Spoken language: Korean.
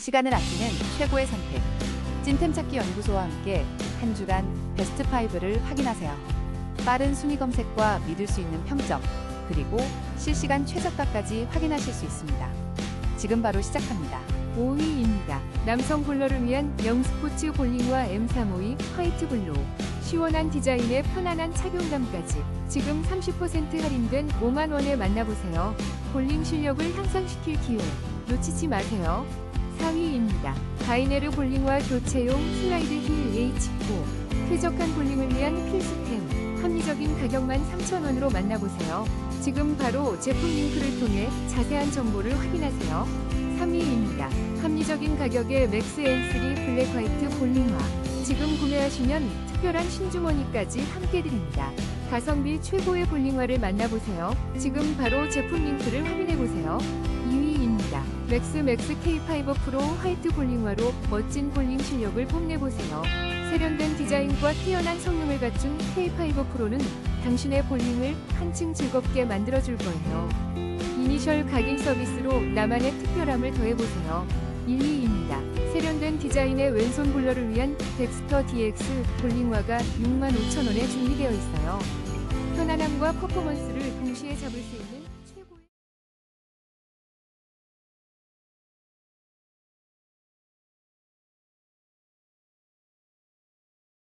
시간을 아끼는 최고의 선택. 찐템 찾기 연구소와 함께 한 주간 베스트 5를 확인하세요. 빠른 순위 검색과 믿을 수 있는 평점, 그리고 실시간 최저가까지 확인하실 수 있습니다. 지금 바로 시작합니다. 5위입니다. 남성 볼러를 위한 영스포츠 볼링화 M352 화이트 블루. 시원한 디자인에 편안한 착용감까지 지금 30% 할인된 5만 원에 만나보세요. 볼링 실력을 향상시킬 기회 놓치지 마세요. 4위입니다. 바이네르 볼링화 교체용 슬라이드 힐 H4 쾌적한 볼링을 위한 필수템 합리적인 가격만 3,000원으로 만나보세요. 지금 바로 제품 링크를 통해 자세한 정보를 확인하세요. 3위입니다. 합리적인 가격의 맥스 N3 블랙 화이트 볼링화. 지금 구매하시면 특별한 신주머니까지 함께 드립니다. 가성비 최고의 볼링화를 만나보세요. 지금 바로 제품 링크를 확인해보세요. 2위 입니다. 맥스 맥스 K5 프로 화이트 볼링화로 멋진 볼링 실력을 뽐내보세요. 세련된 디자인과 뛰어난 성능을 갖춘 K5 프로는 당신의 볼링을 한층 즐겁게 만들어줄 거예요. 이니셜 각인 서비스로 나만의 특별함을 더해보세요. 1위입니다. 세련된 디자인의 왼손 볼러를 위한 덱스터 DX 볼링화가 65,000원에 준비되어 있어요. 편안함과 퍼포먼스를 동시에 잡을 수 있는